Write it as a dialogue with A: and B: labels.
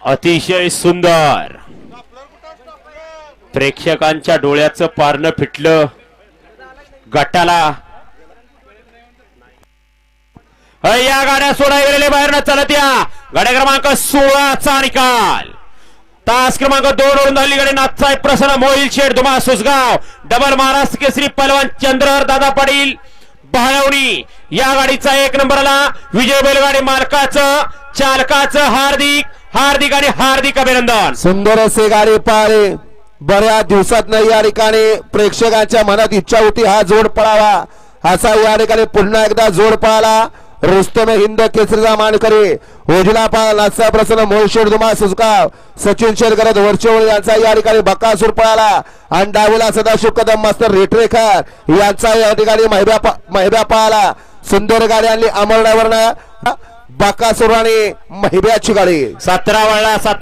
A: अतिशय सुंदर. प्रेक्षकांच्या डोळ्याचं पारणं फिटलं. गटाला. अ, या गाड्या सोडा गेलेले बाहेर न चालत या. गाड्या क्रमांक सोळाचा निकाल. तास क्रमांक दोन वरून अलीकडे नाथसाहेब प्रसन्न मोहिल शेठ दुमा सुसगाव डबल महाराष्ट्र केसरी पलवान चंद्रहर दादा पाटील बहाळवणी या गाडीचा एक नंबरला विजय बैलगाडी मालकाचं चालकाचं हार्दिक हार्दिक आणि हार्दिक अभिनंदन.
B: सुंदर असे गाडी पाहिले बऱ्याच दिवसात या ठिकाणी. प्रेक्षकांच्या मनात इच्छा होती हा जोड पळावा. असा या ठिकाणी पुन्हा एकदा जोड पळाला. रुस्तम हिंद केसरीचा मानकरी. ओजिला पाल नाचा प्रसन्न मोहिशेड दुमा सुसगाव सचिन शेरकरत वरचेवळ यांचा या ठिकाणी बक्कासूर पळाला. आणि डावीला सदाशिव कदम मास्तर रेटरेकर यांचा या ठिकाणी महिब्या महिब्या पळाला. सुंदर गाडी आणली अमर बाकासुराने महिब्याची गाडी.
A: सतरा वळला सात